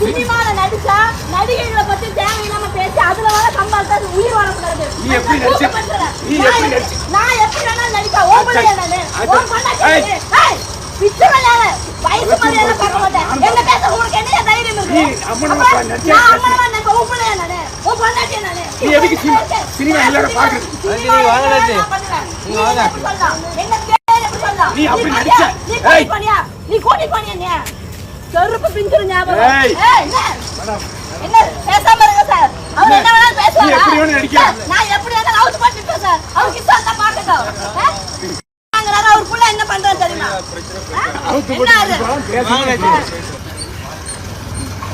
சினிமால நடிச்சா நடிகைகளை பத்தி தேவையில்லாம பேசி அதுல வர சம்பாதித்தா உயிர் வரக்கூடாது நீ எப்படி நான் நடிச்ச? நீ எப்படி எப்படி- நடிச்ச? நான் எப்படி வேணாலும் நடிப்பேன் ஓ பிள்ளையா நானு. ஓ பொண்டாட்டி ஏய். நானு. ஏய், பிச்சை வயசு மரியாதை பார்க்க மாட்டேன் என்ன பேச உனக்கு என்ன தைரியம் இருக்கு நீ அம்மனமா அப்ப நடிச்சா நான் பேசு. அம்மனமா நடிப்பேன் ஓ நானு நானு நீ எதுக்கு சினிமா- சினிமா எல்லாரும் பார்க்கறது? சினிமா நீங்க வாங்க, எல்லாரும் ராஜி. நான் பண்ணுவேன். நீ நீங்க வாங்க. எப்படி சொல்லலாம்? என்ன பேர் எப்படி சொல்லலாம்? நீ அப்படி நீ நடிச்ச. நீ கூட்டி. போனியா? நீ கூட்டி நீ? செருப்பு பிஞ்சிரும் ஞாபகம். என்ன? என்ன? பேசாம இருங்க சார். அவர் என்ன வேணாலும் பேசுவாரா? நீ நான் எப்படி வேணாலும் அவுத்து சார். அவருக்கு இஷ்டம் இருந்தா பாக்கட்டும். ஆ? வாங்குறாரு, அவர் புள்ள என்ன பண்றாரு தெரியுமா? பேசி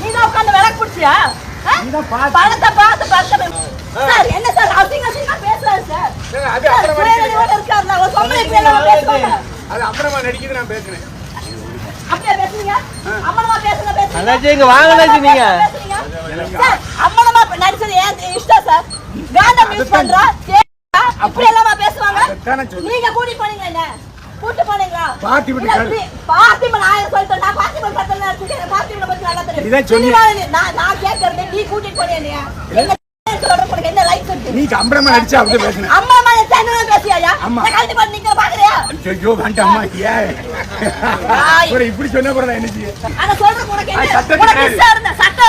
நீதான் உட்கார்ந்து விளக்கு பிடிச்சியா? பார்த்து. பணத்தை பார்த்து பார்த்து சார் என்ன சார் அசிங்க அசிங்கமா பேசுறாரு சார் அது சார், அப்புறமா சுயநினைவோட இருக்காருல்ல, ஒரு பொம்பளை பேசுவாங்க. அது அப்புறமா நடிக்குது நான் பேசுறேன் அண்ணாச்சி, இங்க வாங்க அண்ணாச்சி, நீங்க. அம்மனமா நடிச்சது ஏன் இஷ்டம் சார்? காந்தம் யூஸ் பண்றோம், தேவையா? இப்படி எல்லாமா பேசுவாங்க? அதைத்தானே சொல்றேன். நீங்க கூட்டிட்டு போனீங்களா என்ன? கூட்டிட்டு போனீங்களா? பார்த்திபன் ஆயிரம் சொல்லிட்டேன். நான் இருக்கேன். பார்த்திபனை பத்தி நல்லா தெரியும். சினிமால நீ- நான் நான் கேட்கறது, நீ கூட்டிட்டு என்னைய? என்ன என்ன rights இருக்கு? நீ அம்பரமா நடிச்சா அப்படி அம்மா அம்மா. நான் போட்டு நிக்கிற பாக்குறியா? ஐயோ ஏன் இப்படி சொன்னா கூட நான் என்ன? செய்ய உனக்கு அது என்ன சட்டம் இருந்தா சட்டம்